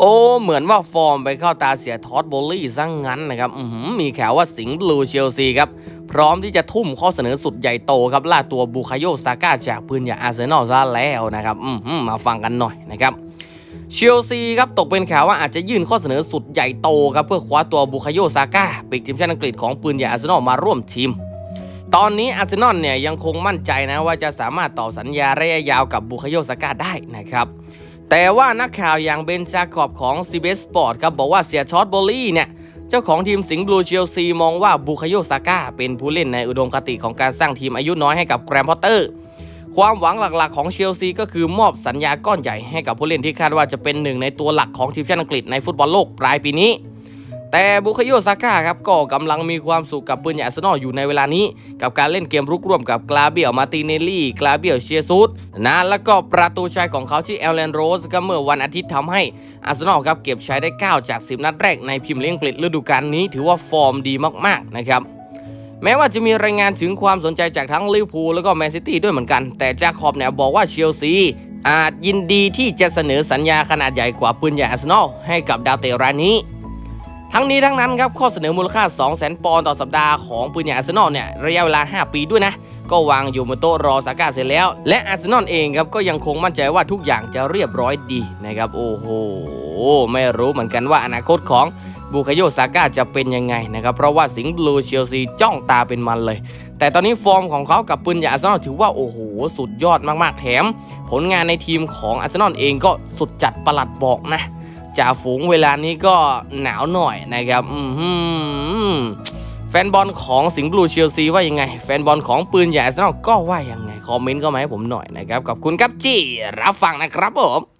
โอ้เหมือนว่าฟอร์มไปเข้าตาเสียท็อดโบลลี่ซะงงั้นนะครับอือหือมีข่าวว่าสิงห์บลูเชลซีครับพร้อมที่จะทุ่มข้อเสนอสุดใหญ่โตครับล่าตัวบูคาโยซาก้าจากปืนใหญ่อาร์เซนอลซะแล้วนะครับอือหือมาฟังกันหน่อยนะครับเชลซีครับตกเป็นข่าวว่าอาจจะยื่นข้อเสนอสุดใหญ่โตครับเพื่อคว้าตัวบูคาโยซาก้าปีกทีมชาติอังกฤษของปืนใหญ่อาร์เซนอลมาร่วมทีม ตอนนี้อาร์เซนอลเนี่ยยังคงมั่นใจนะว่าจะสามารถต่อสัญญาระยะยาวกับบูคาโยซาก้าได้นะครับ แต่ว่านักข่าวอย่างเบนจาคอบของ c b s Sport ครับบอกว่าเสียช็อตโบลี่เนี่ย เจ้าของทีมสิงห์บลูเชลซีมองว่าบุคโยซาก้าเป็นผู้เล่นในอุดมคติของการสร้างทีมอายุน้อยให้กับแกรมพอตเตอร์ ความหวังหลักๆของเชลซีก็คือมอบสัญญาก้อนใหญ่ให้กับผู้เล่นที่คาดว่าจะเป็นหนึ่งในตัวหลักของทีมชาติอังกฤษในฟุตบอลโลกปลายปีนี้ แต่บุคโยซาก้าครับก็กำลังมีความสุขกับปืนใหญ่อาร์เซนอลอยู่ในเวลานี้ กับการเล่นเกมรุกร่วมกับกลาเบียลมาติเนลลี่กลาเบียลเชียซูดนะแล้วก็ประตูชัยของเขาที่เอลเลนโรสก็เมื่อวันอาทิตย์ทำให้อาร์เซนอลครับเก็บใชัยได้ 9 จาก 10 นัดแรกในพรีเมียร์ลีกอังกฤษฤดูกาลนี้ถือว่าฟอร์มดีมากๆนะครับแม้ว่าจะมีรายงานถึงความสนใจจากทั้งลิเวอร์พูลแล้วก็แมนซิตี้ด้วยเหมือนกัน แต่จาคอบเนี่ยบอกว่าเชลซีอาจยินดีที่จะเสนอสัญญาขนาดใหญ่กว่าปืนใหญ่อาร์เซนอลให้กับดาวเตะรายนี้ ทั้งนี้ทั้งนั้นครับข้อเสนอมูลค่า 200,000 ปอนด์ต่อสัปดาห์ของปืนใหญ่อาร์เซนอลเนี่ยระยะเวลา 5 ปีด้วยนะ ก็วางอยู่บนโต๊ะรอซากาเสร็จแล้ว และอาร์เซนอลเองครับก็ยังคงมั่นใจว่าทุกอย่างจะเรียบร้อยดีนะครับโอ้โหไม่รู้เหมือนกันว่าอนาคตของบูคาโยซาก้าจะเป็นยังไงนะครับ เพราะว่าสิงห์บลูเชลซีจ้องตาเป็นมันเลย แต่ตอนนี้ฟอร์มของเขากับปืนใหญ่อาร์เซนอลถือว่าโอ้โห สุดยอดมากๆแถม ผลงานในทีมของอาร์เซนอลเองก็สุดจัดประหลัดบอกนะ จ่าฝูงเวลานี้ก็หนาวหน่อยนะครับอืแฟนบอลของสิงห์บลูเชลซีว่ายังไง แฟนบอลของปืนใหญ่อาร์เซนอลก็ว่ายังไง คอมเมนต์ก็มาให้ผมหน่อยนะครับ ขอบคุณครับจี้รับฟังนะครับผม